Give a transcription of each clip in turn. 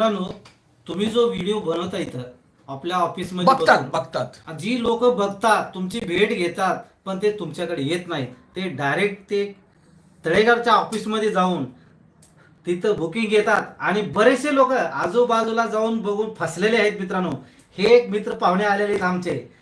मित्रांनो तुम्ही जो व्हिडिओ बनवता इथं आपल्या ऑफिसमध्ये बघतात बसून, बघतात. जी लोक बघतात तुमची भेट घेतात पण ते तुमच्याकडे येत नाहीत. ते डायरेक्ट ते तळेगावच्या ऑफिसमध्ये जाऊन तिथं बुकिंग घेतात आणि बरेचसे लोक आजूबाजूला जाऊन बघून फसलेले आहेत मित्रांनो. हे एक मित्र पाहुणे आलेले आहेत आमचे.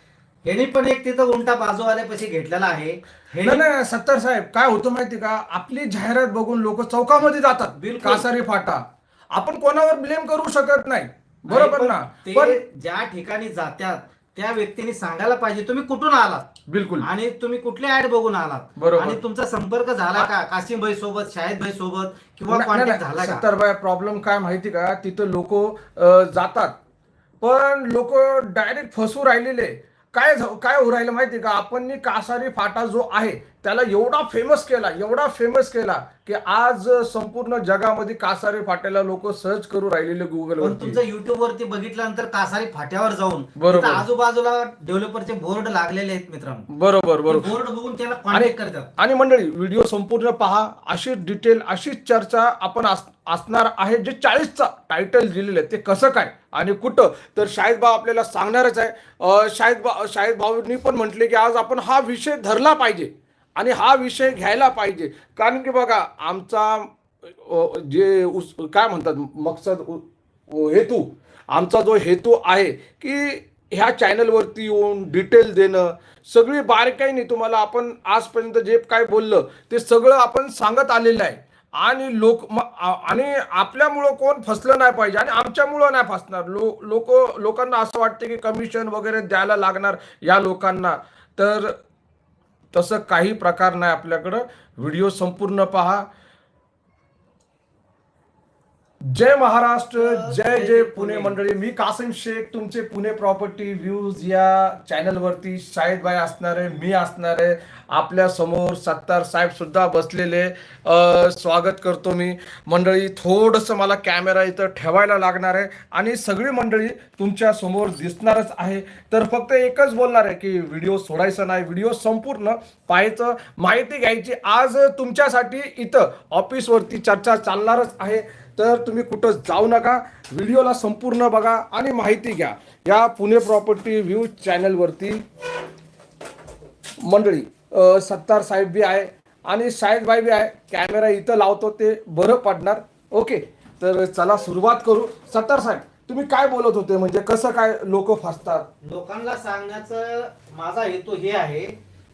ह्यांनी पण एक तिथं उंटा बाजू आल्यापाशी घेतलेला आहे. नाही ह्यांनी- नाही सत्तर साहेब काय होतं माहिती का? आपली जाहिरात बघून लोक चौकामध्ये जातात. बिलकुल. कासारी फाटा. आपण कोणावर ब्लेम करू शकत नाही. बरोबर ना? पण ज्या ठिकाणी जातात त्या व्यक्तीने सांगायला पाहिजे तुम्ही कुठून आलात? बिलकुल. आणि तुम्ही कुठले ऍड बघून आलात? बरोबर. आणि तुमचा संपर्क झाला का? कासिम भाई सोबत शाहिद भाई सोबत किंवा कॉन्टॅक्ट झाला बाय प्रॉब्लेम काय माहिती का? तिथं लोक जातात. पण लोक डायरेक्ट फसू राहिलेले. काय काय होऊ राहिलं माहिती का? आपण कासारी फाटा जो आहे त्याला एवढा फेमस केला एवढा फेमस केला की आज संपूर्ण जगामध्ये कासारी फाट्याला लोक सर्च करू राहिलेले गुगल पण तुमचं युट्यूब वरती बघितल्यानंतर कासारी फाट्यावर जाऊन बरोबर. आजूबाजूला डेव्हलपरचे बोर्ड लागलेले आहेत मित्रांनो. बरोबर बरोबर. बोर्ड बघून त्याला कॉन्टॅक्ट करतात. आणि मंडळी व्हिडिओ संपूर्ण पहा अशी डिटेल अशीच चर्चा आपण असणार आहे जे चाळीसचा टायटल दिलेलं आहे ते कसं काय आणि कुठं? तर शाहिद भाऊ आपल्याला सांगणारच आहे. शाहिद भा शाहिद भाऊंनी पण म्हटले की आज आपण हा विषय धरला पाहिजे. आणि हा विषय घ्यायला पाहिजे. कारण की बघा आमचा जे उस काय म्हणतात मकसद हेतू आमचा जो हेतू आहे की ह्या चॅनलवरती येऊन डिटेल देणं सगळी बारकाईने तुम्हाला आपण आजपर्यंत जे काय बोललं ते सगळं आपण सांगत आलेलं आहे. आणि लोक आणि आपल्यामुळं कोण फसलं नाही पाहिजे आणि आमच्यामुळं नाही फसणार. लो लोक लोकांना असं वाटतं की कमिशन वगैरे द्यायला लागणार या लोकांना. तर तसं काही प्रकार नाही आपल्याकडं. व्हिडिओ संपूर्ण पहा. जय महाराष्ट्र जय जय पुणे मंडळी. मी कासिम शेख तुमचे पुणे प्रॉपर्टी व्ह्यूज या चॅनलवरती शाहिद भाई असणार आहे मी असणार आहे. आपल्यासमोर सत्तार साहेब सुद्धा बसलेले. स्वागत करतो मी. मंडळी थोडंसं मला कॅमेरा इथं ठेवायला लागणार आहे. आणि सगळी मंडळी तुमच्यासमोर दिसणारच आहे. तर फक्त एकच बोलणार आहे की व्हिडिओ सोडायचा नाही व्हिडिओ संपूर्ण पाहायचं माहिती घ्यायची. आज तुमच्यासाठी इथं ऑफिसवरती चर्चा चालणारच आहे. तर तुम्ही कुठं जाऊ नका. व्हिडिओला संपूर्ण बघा आणि माहिती घ्या. या पुणे प्रॉपर्टी व्ह्यू चॅनलवरती मंडळी सत्तार साहेब बी आहे आणि शाहिद भाई बी आहे. कॅमेरा इथं लावतो ते बरं पडणार. ओके तर चला सुरुवात करू. सत्तार साहेब तुम्ही काय बोलत होते? म्हणजे कसं काय लोक फसतात? लोकांना सांगण्याचं माझा हेतू हे आहे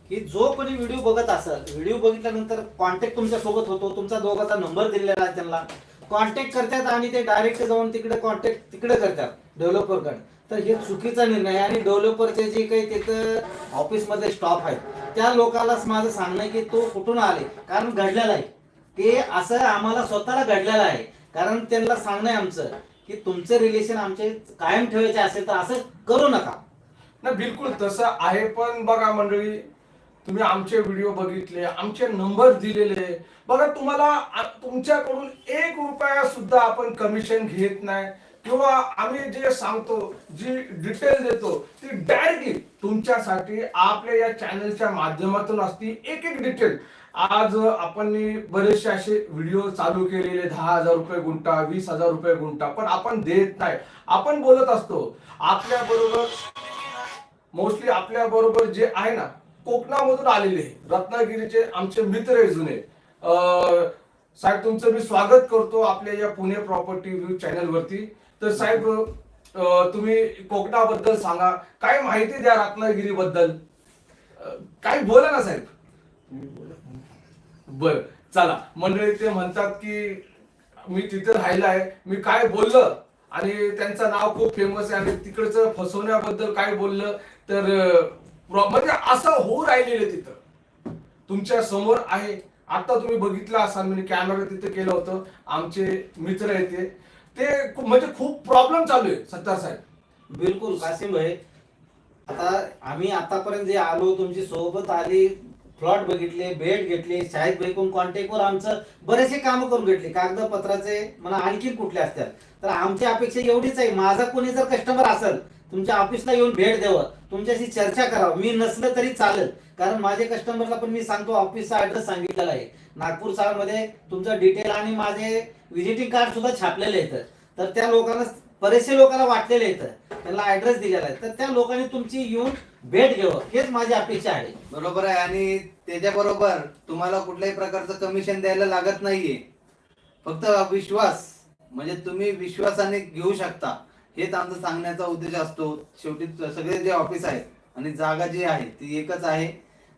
की जो कोणी व्हिडिओ बघत असेल व्हिडिओ बघितल्यानंतर कॉन्टॅक्ट तुमच्यासोबत होतो तुमचा दोघाचा नंबर दिलेला आहे त्यांना. कॉन्टॅक्ट करतात आणि ते डायरेक्ट जाऊन तिकडे कॉन्टॅक्ट तिकडे करतात डेव्हलपरकडे तर हे चुकीचा निर्णय आणि डेव्हलपरचे जे काही तिथं ऑफिसमध्ये स्टॉप आहेत त्या लोकांनाच माझं सांगणं की तो कुठून आले? कारण घडलेला आहे. ते असं आम्हाला स्वतःला घडलेलं आहे. कारण त्यांना सांगणं आहे आमचं की तुमचं रिलेशन आमचे कायम ठेवायचे असेल तर असं करू नका. ना बिलकुल तसं आहे पण बघा मंडळी तुम्ही आमचे व्हिडिओ बघितले आमचे नंबर दिलेले. बघा तुम्हाला तुमच्याकडून एक रुपया सुद्धा आपण कमिशन घेत नाही. किंवा आम्ही जे सांगतो जी डिटेल देतो ती डायरेक्टली तुमच्यासाठी आपल्या या चॅनलच्या माध्यमातून असती. एक एक डिटेल आज आपण बरेचसे असे व्हिडिओ चालू केलेले दहा हजार रुपये गुंटा वीस हजार रुपये गुंटा पण आपण देत नाही. आपण बोलत असतो आपल्या बरोबर मोस्टली आपल्या बरोबर जे आहे ना कोकणामधून आलेले रत्नागिरीचे आमचे मित्र आहे जुने. साहेब तुमचं मी स्वागत करतो आपल्या या पुणे प्रॉपर्टी व्ह्यू चॅनल वरती तर साहेब तुम्ही कोकणाबद्दल सांगा. काय माहिती द्या रत्नागिरी बद्दल काय बोला ना साहेब. बर चला. मंडळी ते म्हणतात की मी तिथे राहिला आहे. मी काय बोललं? आणि त्यांचं नाव खूप फेमस आहे. आणि तिकडचं फसवण्याबद्दल काय बोललं? तर म्हणजे असं होऊ राहिलेलं तिथं. तुमच्यासमोर आहे. आता तुम्ही बघितलं असाल म्हणजे कॅमेरा तिथे केलं होतं. आमचे मित्र येते ते. म्हणजे खूप प्रॉब्लेम चालू आहे सत्तार साहेब. बिलकुल कासिम भाई. आता आम्ही आतापर्यंत जे आलो तुमची सोबत आली प्लॉट बघितले भेट घेतली शाहिद भाई कोण कॉन्टॅक्ट वर आमचं बरेचसे काम करून घेतले. कागदपत्राचे मला आणखी कुठले असतात. तर आमची अपेक्षा एवढीच आहे. माझा कोणी जर कस्टमर असेल तुमच्या ऑफिसला येऊन भेट द्यावं. तुमच्याशी चर्चा करावं. मी नसलं तरी चालेल. कारण माझे कस्टमरला पण मी सांगतो ऑफिसचा ऍड्रेस सांगितलेला आहे. नागपूरमध्ये तुमचं डिटेल आणि माझे व्हिजिटिंग कार्ड सुद्धा छापलेले आहेत. तर त्या लोकांना बरेचसे लोकांना वाटलेले आहेत. त्यांना ऍड्रेस दिलेला आहे. तर त्या लोकांनी तुमची येऊन भेट घ्यावं. हेच माझी अपेक्षा आहे. बरोबर आहे. आणि त्याच्याबरोबर तुम्हाला कुठल्याही प्रकारचं कमिशन द्यायला लागत नाहीये. फक्त विश्वास. म्हणजे तुम्ही विश्वासाने घेऊ शकता. हेच आमचा सांगण्याचा उद्देश असतो. शेवटी सगळे जे ऑफिस आहेत आणि जागा जी आहे ती एकच आहे.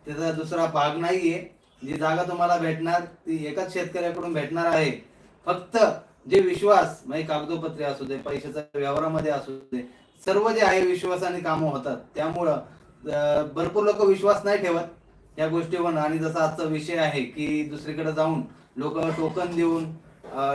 त्याचा दुसरा भाग नाहीये. जी जागा तुम्हाला भेटणार ती एकाच शेतकऱ्याकडून भेटणार आहे. फक्त जे विश्वास म्हणजे कागदोपत्रे असू दे पैशाच्या व्यवहारामध्ये असू दे सर्व जे आहे विश्वासाने कामं होतात. त्यामुळं भरपूर लोक विश्वास नाही ठेवत या गोष्टीवर. आणि जसा आजचा विषय आहे की दुसरीकडे जाऊन लोक टोकन देऊन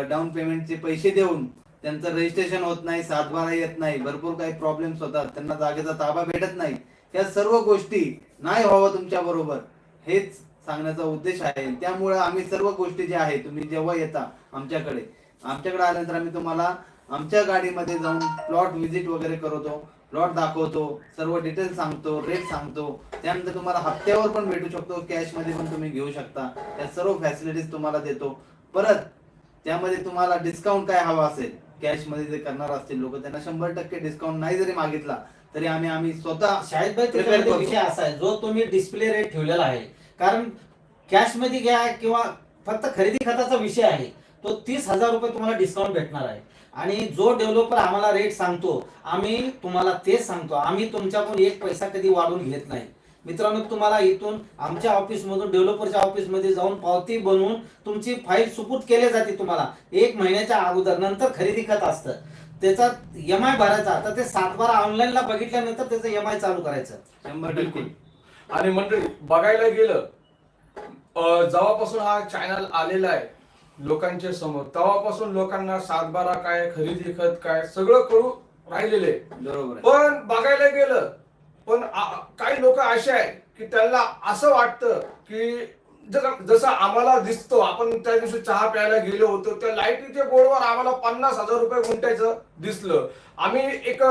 डाऊन पेमेंटचे पैसे देऊन त्यांचं रजिस्ट्रेशन होत नाही सातबारा येत नाही भरपूर काही प्रॉब्लेम्स होतात त्यांना जागेचा ताबा भेटत नाही. या सर्व गोष्टी नाही व्हावं तुमच्या बरोबर हेच सांगण्याचा उद्देश आहे. त्यामुळे आम्ही सर्व गोष्टी ज्या आहे तुम्ही जेव्हा येता आमच्याकडे आमच्याकडे आल्यानंतर आम्ही तुम्हाला आमच्या गाडीमध्ये जाऊन प्लॉट व्हिजिट वगैरे करतो प्लॉट दाखवतो सर्व डिटेल्स सांगतो रेट सांगतो. त्यानंतर तुम्हाला हप्त्यावर पण भेटू शकतो कॅशमध्ये पण तुम्ही घेऊ शकता. या सर्व फॅसिलिटीज तुम्हाला देतो. परत त्यामध्ये तुम्हाला डिस्काउंट काय हवा असेल कॅशमध्ये जे करणार असतील लोक त्यांना शंभर टक्के डिस्काउंट नाही जरी मागितला तरी आम्ही आम्ही स्वतः शाहिद भाई Prepare त्याच्यामध्ये करतो. विषय असा आहे जो तुम्ही डिस्प्ले रेट ठेवलेला आहे कारण कॅशमध्ये घ्या किंवा फक्त खरेदी खताचा विषय आहे तो तीस हजार रुपये तुम्हाला डिस्काउंट भेटणार आहे. आणि जो डेव्हलपर आम्हाला रेट सांगतो आम्ही तुम्हाला तेच सांगतो. आम्ही तुमच्याकडून एक पैसा कधी वाढून घेत नाही. मित्रांनो तुम्हाला इथून आमच्या ऑफिस मधून डेव्हलपरच्या ऑफिसमध्ये जाऊन पावती बनवून तुमची फाईल सुपूट केली जाते तुम्हाला. एक महिन्याच्या अगोदर नंतर खरेदी खत असतं. त्याचा एम आय भरायचा. तर ते सातबारा ऑनलाईनला बघितल्यानंतर त्याचं एम आय चालू करायचं. शंभर बिलकुल आणि मंडळी बघायला गेलं अं, जेव्हापासून हा चॅनल आलेला आहे लोकांच्या समोर तेव्हापासून लोकांना सातबारा काय खरेदी खत काय सगळं कळू राहिलेले. बरोबर आहे. पण बघायला गेलं पण काही लोक असे आहेत की त्यांना असं वाटतं की जसं जसं आम्हाला दिसतो आपण त्या दिवशी चहा प्यायला गेलो होतो त्या लाईटीच्या बोर्डवर आम्हाला पन्नास हजार रुपये गुंठायचं दिसलं. आम्ही एक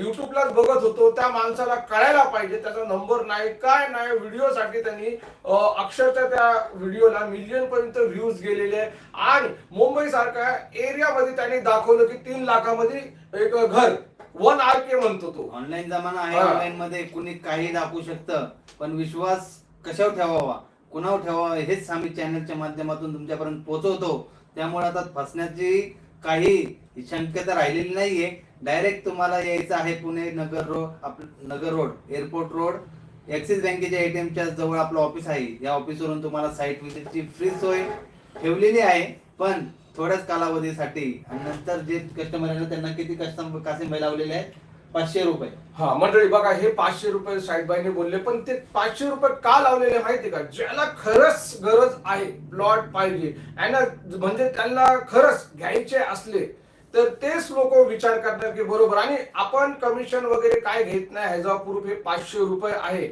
युट्यूबलाच बघत होतो त्या माणसाला कळायला पाहिजे त्याचा नंबर नाही काय नाही व्हिडिओसाठी त्यांनी अक्षरशः त्या व्हिडिओला मिलियन पर्यंत व्ह्यूज गेलेले. आणि मुंबई सारख्या एरियामध्ये त्यांनी दाखवलं की तीन लाखामध्ये एक घर. वन आर के म्हणतो तो. ऑनलाईन जमाना आहे हा. ऑनलाईन मध्ये कुणी काही दाखवू शकतं पण विश्वास कशावर ठेवावा? कुणावर ठेवावा? हेच आम्ही चॅनलच्या माध्यमातून तुमच्यापर्यंत पोहोचवतो. त्यामुळे आता फसण्याची काही शक्यता राहिलेली नाहीये. डायरेक्ट तुम्हाला यायचं आहे पुणे नगर रोड आपलं Nagar road airport road Axis बँकेच्या एटीएमच्या जवळ आपलं ऑफिस आहे. या ऑफिसवरून तुम्हाला साईट व्हिजिटची फ्री सोय ठेवलेली आहे. पण थोड्याच कालावधीसाठी. आणि नंतर जे कस्टमर आहे ना, त्यांना किती कस्टमर कासिम लावलेले आहेत? पाचशे रुपये. हा मंडळी बघा हे पाचशे रुपये साईडबाईने बोलले पण ते पाचशे रुपये का लावलेले माहिती का? ज्याला खरंच गरज आहे प्लॉट पाहिजे. आणि म्हणजे त्यांना खरंच घ्यायचे असले तर तेच लोक विचार करतात की बरोबर. आणि आपण कमिशन वगैरे काय घेत नाही ह्याचा प्रूफ हे पाचशे रुपये आहे.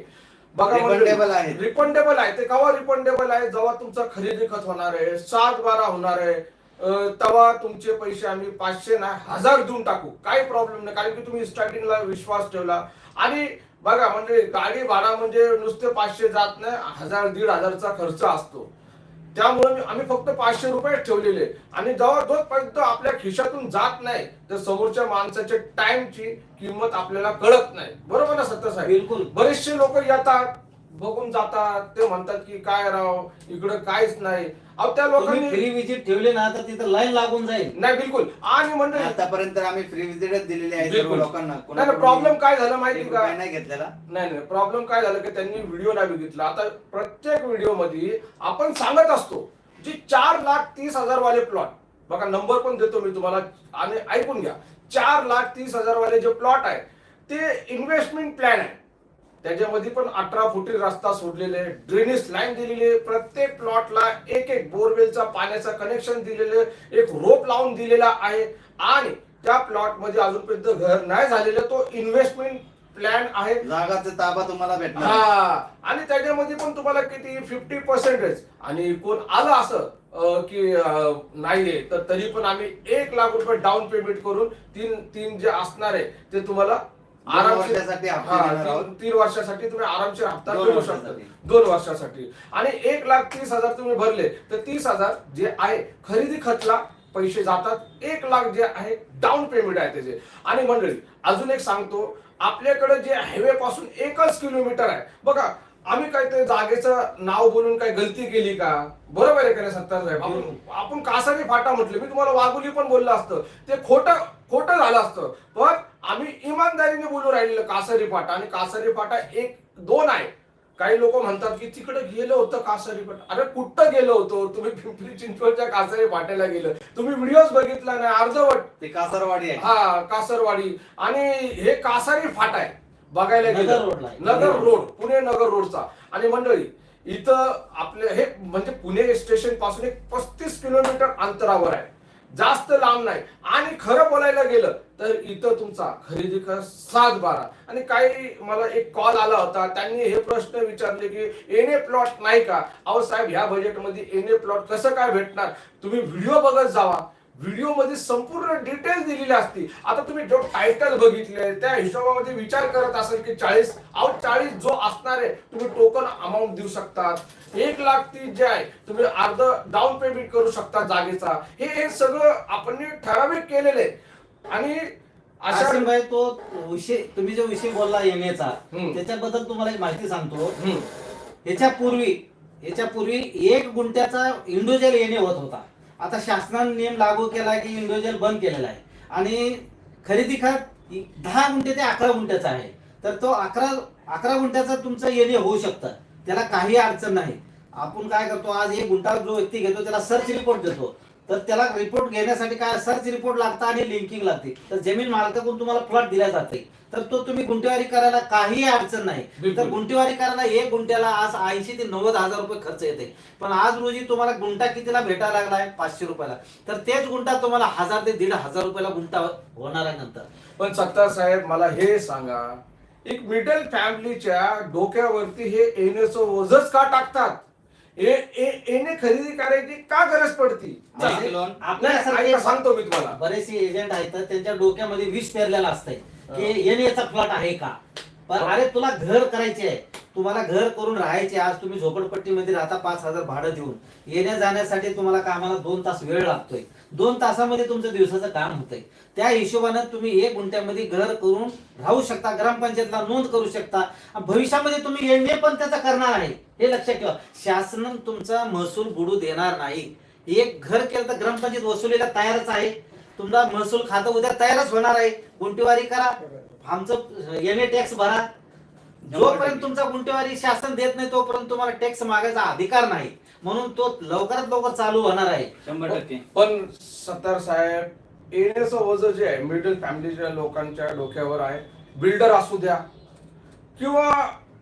Refundable आहे. रिफंडेबल आहे. ते केव्हा रिफंडेबल आहे? जेव्हा तुमचा खरेदी खत होणार आहे सात बारा होणार आहे अं, तेव्हा तुमचे पैसे आम्ही पाचशे ना हजार देऊन टाकू. काही प्रॉब्लेम नाही कारण की तुम्ही स्टार्टिंगला विश्वास ठेवला. आणि बघा म्हणजे गाडी भाडा म्हणजे नुसते पाचशे जात नाही हजार दीड हजारचा खर्च असतो. त्यामुळे आम्ही फक्त पाचशे रुपये ठेवलेले. आणि जेव्हा जोपर्यंत आपल्या खिशातून जात नाही तर समोरच्या माणसाच्या टाइमची किंमत आपल्याला कळत नाही. बरोबर ना सत्य साहेब? बिलकुल. बरेचसे लोक येतात बघून जातात. ते म्हणतात की काय राव इकडं काहीच नाही. अहो त्या तुम्ही लोकांनी फ्री विजिट ठेवले ना तर तिथं लाईन लागून जाईल. नाही बिलकुल. आणि मंडळी आतापर्यंत आम्ही फ्री विजिटच दिलेली आहे सर्व बिलकुल. लोकांना. नाही प्रॉब्लेम काय झाला माहिती का? रुपया नाही घेतलेला. नाही नाही प्रॉब्लेम काय झालं की त्यांनी व्हिडिओ नाही बघितला. आता प्रत्येक व्हिडिओमध्ये आपण सांगत असतो जी चार लाख तीस हजार वाले प्लॉट बघा नंबर पण देतो मी तुम्हाला आणि ऐकून घ्या. चार लाख तीस हजार वाले जे प्लॉट आहे ते इन्व्हेस्टमेंट प्लॅन आहे. त्याच्यामध्ये पण अठरा फुटी रस्ता सोडलेले ड्रेनेज लाईन दिलेली आहे. प्रत्येक प्लॉटला एक एक बोरवेलचा पाण्याचा कनेक्शन दिलेले एक रोप लावून दिलेला आहे. आणि त्या प्लॉटमध्ये अजूनपर्यंत घर नाही झालेलं तो इन्व्हेस्टमेंट प्लॅन आहे. जागाचा ताबा तुम्हाला भेटणार. हा. आणि त्याच्यामध्ये पण तुम्हाला किती? फिफ्टी पर्सेंटेज आणि कोण आलं असं की नाहीये तर तरी पण आम्ही एक लाख रुपये डाऊन पेमेंट करून तीन तीन जे असणार आहे ते तुम्हाला तीन वर्षासाठी तुम्ही आरामशीर हप्ता मिळू शकता. दोन वर्षासाठी. आणि एक लाख तीस हजार तुम्ही भरले तर तीस हजार जे आहे खरेदी खतला पैसे जातात. एक लाख जे आहे डाऊन पेमेंट आहे त्याचे. आणि मंडळी अजून एक सांगतो आपल्याकडे जे हायवे पासून एकच किलोमीटर आहे. बघा आम्ही काय ते जागेचं नाव बोलून काय गलती केली का? बरोबर आहे का नाही सत्तार साहेब? आपण आपण कासारी फाटा म्हटलं. मी तुम्हाला वाघुली पण बोललं असतं. ते खोटं खोटं झालं असतं. पण आम्ही इमानदारीने बोलू राहिलेलं कासारी फाटा. आणि कासारी फाटा एक दोन आहे. काही लोक म्हणतात की तिकडे गेलं होतं कासारी फाटा. अरे कुठं गेलो होतो? तुम्ही पिंपरी चिंचवडच्या कासारी फाट्याला गेलं. तुम्ही व्हिडिओज बघितला नाही. अर्धवट. ते कासारवाडी आहे. हा कासरवाडी. आणि हे कासारी फाटा आहे. बघायला नगर गेलं. नगर रोड पुणे नगर रोडचा. आणि मंडळी इथं आपले हे म्हणजे पुणे स्टेशनपासून एक पस्तीस किलोमीटर अंतरावर आहे. जास्त लांब नाही. आणि खरं बोलायला गेलं तर इथं तुमचा खरेदी कर सात बारा आणि काही मला एक कॉल आला होता. त्यांनी हे प्रश्न विचारले की एने प्लॉट नाही का? अहो साहेब ह्या बजेटमध्ये एने प्लॉट कसं काय भेटणार? तुम्ही व्हिडिओ बघत जावा. व्हिडिओमध्ये संपूर्ण डिटेल दिलेली असती. आता तुम्ही जो टायटल बघितले त्या हिशोबामध्ये विचार करत असेल की चाळीस आउट चाळीस जो असणार आहे तुम्ही टोकन अमाऊंट देऊ शकतात. एक लाख तीस जे आहे तुम्ही अर्ध डाऊन पेमेंट करू शकता जागेचा. हे हे सगळं आपण ठराविक केलेलं आहे. आणि अशा भाई तो विषय तुम्ही जो विषय बोलला येण्याचा. त्याच्याबद्दल तुम्हाला एक माहिती सांगतो. ह्याच्या पूर्वी ह्याच्या पूर्वी एक गुंठ्याचा इंडिव्हिज्युअल येणे होत होता. आता शासनाने नियम लागू केला की इंडिव्हिज्युअल बंद केलेला आहे. आणि खरेदी खात दहा गुंठे ते अकरा गुंठ्याचा आहे. तर तो अकरा अकरा गुंठ्याचा तुमचं येणे होऊ शकतं. त्याला काही अडचण नाही. आपण काय करतो आज एक गुंठा जो व्यक्ती घेतो त्याला सर्च रिपोर्ट देतो. तर त्याला रिपोर्ट घेण्यासाठी काय सर्च रिपोर्ट लागतं आणि लिंकिंग लागते. तर जमीन मालकाकडून तुम्हाला प्लॉट दिला जाते. तर तो तुम्ही गुंठेवारी करायला काही अडचण नाही. तर गुंठेवारी करायला एक गुंठ्याला आज ऐंशी ते नव्वद हजार रुपये खर्च येते. पण आज रोजी तुम्हाला गुंठा कितीला भेटायला लागलाय? पाचशे रुपयाला. तर तेच गुंठा तुम्हाला हजार ते दीड हजार रुपयाला गुंठा होणार आहे नंतर. पण सत्तार साहेब मला हे सांगा. एक मिडल फॅमिलीच्या डोक्यावरती हे येण्याचं ओझच का टाकतात? ए- ए- येणे खरेदी करायची का गरज पडती? लोन. नाही, आपल्यासारखे ऐका, सांगतो मी तुम्हाला. बरेचसे एजंट आहेत तर त्यांच्या डोक्यामध्ये विष पेरलेला असतंय की येणे याचा प्लॉट आहे का? पण अरे तुला घर करायचे आहे. तुम्हाला घर करून राहायचे आज तुम्ही झोपडपट्टीमध्ये राहता पाच हजार भाडं देऊन. येण्या जाण्यासाठी तुम्हाला कामाला दोन तास वेळ लागतोय. दोन तासामध्ये तुमचं दिवसाचं काम होतंय. त्या हिशोबानं तुम्ही एक गुंठ्यामध्ये घर करून राहू शकता ग्रामपंचायतला नोंद करू शकता. भविष्यामध्ये तुम्ही येणे पण त्याचा करणार आहे. हे लक्षात ठेवा. शासन तुमचा महसूल बुडू देणार नाही. एक घर केलं तर ग्रामपंचायत वसुलीला तयारच आहे. तुमचा महसूल खातं उद्या तयारच होणार आहे. गुंटेवारी करा. आमचं एन टॅक्स भरा. जोपर्यंत तुमचा गुंटेवारी शासन देत नाही तोपर्यंत तुम्हाला टॅक्स मागायचा अधिकार नाही. म्हणून तो लवकरात लवकर चालू होणार आहे. शंभर टक्के. पण सत्तार साहेब येण्याचं वजन जे आहे मिडल फॅमिलीच्या लोकांच्या डोक्यावर आहे. बिल्डर असू द्या. किंवा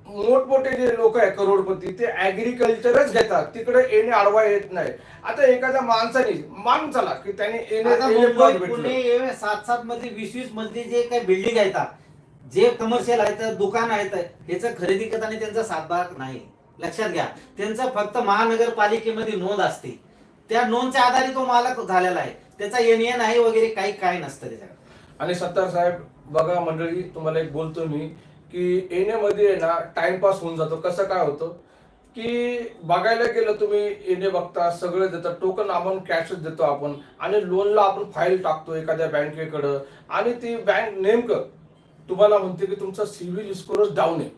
मोठमोठे जे लोक आहे करोडपती ते ऍग्रिकल्चरच घेतात. तिकडे येणे अडवा येत नाही. आता एखाद्या माणसाने मान चला की त्याने येणे आता मुंबई हे सात सात मधली वीस वीस मधली जे काही बिल्डिंग आहेत जे कमर्शियल आहेत दुकान आहेत ह्याचं खरेदी करताना त्यांचा सातबार नाही. लक्षात घ्या. त्यांचा फक्त महानगरपालिकेमध्ये नोंद असते. त्या नोंदच्या आधारे तो मालक झालेला आहे. त्याचा एन आहे वगैरे काही काय नसतं त्याच्यात आणि सत्तार साहेब बघा मंडळी तुम्हाला एक बोलतो मी की येण्यामध्ये आहे ना टाइमपास होऊन जातो. कसं काय होतं? की बघायला गेलं तुम्ही येणे बघता सगळं देतात. टोकन आपण कॅशच देतो आपण. आणि लोनला आपण फाईल टाकतो एखाद्या बँकेकडं आणि ती बँक नेमकं तुम्हाला म्हणते की तुमचा सिव्हिल स्कोरच डाऊन आहे.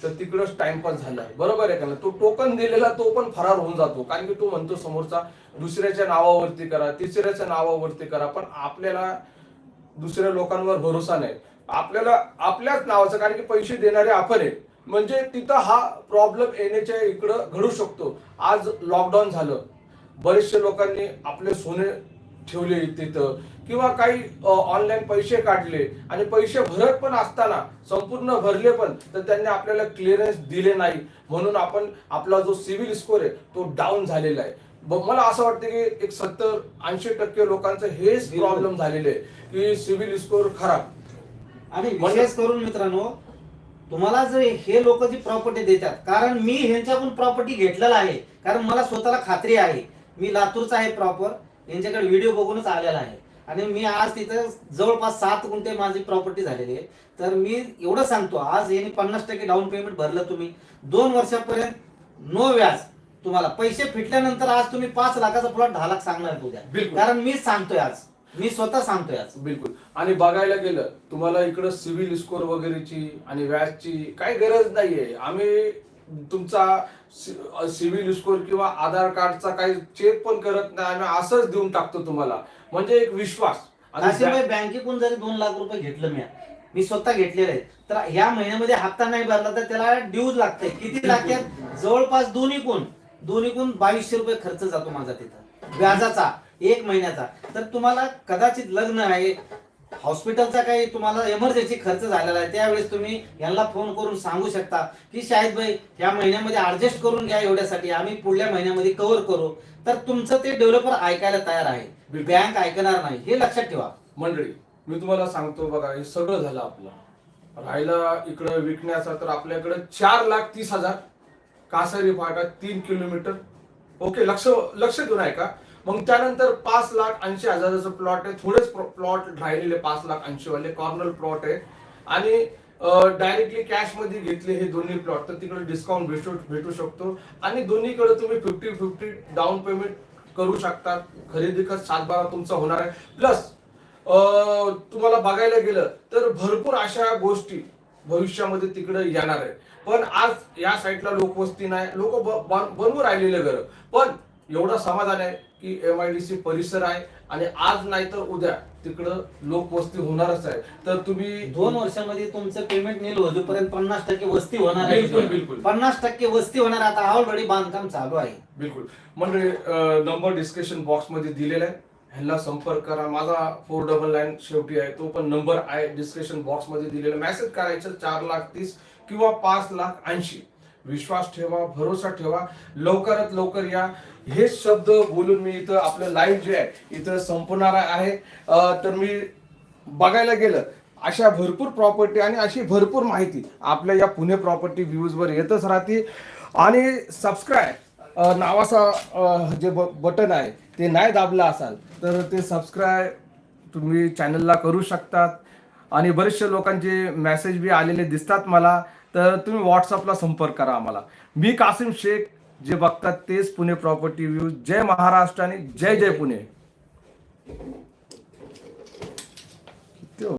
तर तिकडंच टाइमपास झाला आहे. बरोबर आहे का ना तो टोकन दिलेला तो पण फरार होऊन जातो. कारण की तो म्हणतो समोरचा दुसऱ्याच्या नावावरती करा तिसऱ्याच्या नावावरती करा. पण आपल्याला दुसऱ्या लोकांवर भरोसा नाही. आपल्याला आपल्याच नावाचं कारण की पैसे देणारे आपण आहे. म्हणजे तिथं हा प्रॉब्लेम येण्याच्या इकडं घडू शकतो. आज लॉकडाऊन झालं. बरेचसे लोकांनी आपले सोने ठेवले तिथं. किंवा काही ऑनलाईन पैसे काढले आणि पैसे भरत पण असताना संपूर्ण भरले पण तर त्यांनी आपल्याला क्लिअरन्स दिले नाही. म्हणून आपण आपला जो सिव्हिल स्कोर आहे तो डाऊन झालेला आहे. मला असं वाटतं की एक सत्तर ऐंशी टक्के लोकांचं हेच. प्रॉब्लेम झालेले आहे की सिव्हिल स्कोर खराब. आणि विशेष करून मित्रांनो तुम्हाला जर हे लोक जी प्रॉपर्टी देतात कारण मी ह्यांच्याकडून प्रॉपर्टी घेतलेला आहे कारण मला स्वतःला खात्री आहे. मी लातूरचा आहे प्रॉपर यांच्याकडे व्हिडिओ बघूनच आलेला आहे. आणि मी आज तिथं जवळपास सात गुंठे माझी प्रॉपर्टी झालेली आहे. तर मी एवढं सांगतो आज यांनी पन्नास टक्के डाऊन पेमेंट भरलं तुम्ही. दोन वर्षापर्यंत नो व्याज तुम्हाला. पैसे फिटल्यानंतर आज तुम्ही पाच लाखाचा प्लॉट दहा लाख सांगणार उद्या. बिलकुल. कारण मीच सांगतोय आज. मी स्वतः सांगतोय आज. बिलकुल. आणि बघायला गेलं तुम्हाला इकडं सिव्हिल स्कोर वगैरेची आणि व्याजची काही गरज नाहीये. आम्ही तुमचा सिव्हिल स्कोर किंवा आधार कार्डचा काही चेक पण करत नाही. आम्ही असंच देऊन टाकतो तुम्हाला. म्हणजे एक विश्वास. आणि काशीबाई बँकेकडून जरी दोन लाख रुपये घेतलं मी मी स्वतः घेतलेले आहे तर ह्या महिन्यामध्ये हप्ता नाही भरला तर त्याला ड्यूज लागते. किती लागतात जवळपास दोन्ही कोण दोन्ही कोण बावीसशे रुपये खर्च जातो माझा तिथं. व्याजाचा एक महिन्याचा. तर तुम्हाला कदाचित लग्न आहे हॉस्पिटलचा काही तुम्हाला इमर्जन्सी खर्च झालेला आहे त्यावेळेस तुम्ही यांना फोन करून सांगू शकता की शाहिद भाई ह्या महिन्यामध्ये ऍडजस्ट करून घ्या एवढ्यासाठी आम्ही पुढल्या महिन्यामध्ये कव्हर करू. तर तुमचं ते डेव्हलपर ऐकायला तयार आहे. बँक ऐकणार नाही. हे लक्षात ठेवा. मंडळी मी तुम्हाला सांगतो बघा हे सगळं झालं आपलं. राहिला इकडं विकण्याचा तर आपल्याकडे चार लाख तीस हजार. कासारी फाटा तीन किलोमीटर. ओके लक्ष लक्ष देऊन आहे का मग त्यानंतर पाच लाख ऐंशी हजाराचं प्लॉट आहे. थोडेच प्लॉट राहिलेले पाच लाख ऐंशी वाले कॉर्नर प्लॉट आहे. आणि डायरेक्टली कॅशमध्ये घेतले हे दोन्ही प्लॉट तर तिकडे डिस्काउंट भेटू भेटू शकतो. आणि दोन्हीकडे तुम्ही फिफ्टी फिफ्टी डाऊन पेमेंट करू शकता. खरेदी खत सातबारा तुमचा होणार आहे. प्लस तुम्हाला बघायला गेलं तर भरपूर अशा गोष्टी भविष्यामध्ये तिकडे येणार आहे. पण आज या साईडला लोकवस्ती नाही. लोक बनवून राहिलेले घर. पण एवढं समाधान आहे की एम आय डी सी परिसर आहे आणि आज नाही तर उद्या तिकडं लोकवस्ती होणारच आहे तर तुम्ही दोन वर्षामध्ये तुमचं पेमेंट नील होईपर्यंत पन्नास टक्के वस्ती होणार बिलकुल, आहे. बिलकुल. पन्नास टक्के वस्ती होणार आता ऑलरेडी बांधकाम चालू आहे. बिलकुल. म्हणजे नंबर डिस्क्रिप्शन बॉक्समध्ये दिलेला आहे. ह्यांना संपर्क करा. माझा फोर डबल नाईन शेवटी आहे. तो पण नंबर आहे. डिस्क्रिप्शन बॉक्समध्ये दिलेला. मेसेज करायचं चार लाख तीस किंवा पाच लाख ऐंशी. विश्वास ठेवा भरोसा ठेवा. लवकरात लवकर या. हेच शब्द बोलून मी इथं आपलं लाईव्ह जे आहे इथं संपणार आहे. तर मी बघायला गेलं अशा भरपूर प्रॉपर्टी आणि अशी भरपूर माहिती आपल्या या पुणे प्रॉपर्टी व्ह्यूजवर येतच राहते. आणि सबस्क्राईब नावाचा जे जे बटन आहे ते नाही दाबलं असाल तर ते सबस्क्राईब तुम्ही चॅनलला करू शकतात. आणि बरेचसे लोकांचे मेसेज बी आलेले दिसतात मला तर तुम्ही व्हॉट्सअपला संपर्क करा आम्हाला. मी कासिम शेख जे बघतात तेच पुणे प्रॉपर्टी व्ह्यूज जय महाराष्ट्र आणि जय जय पुणे.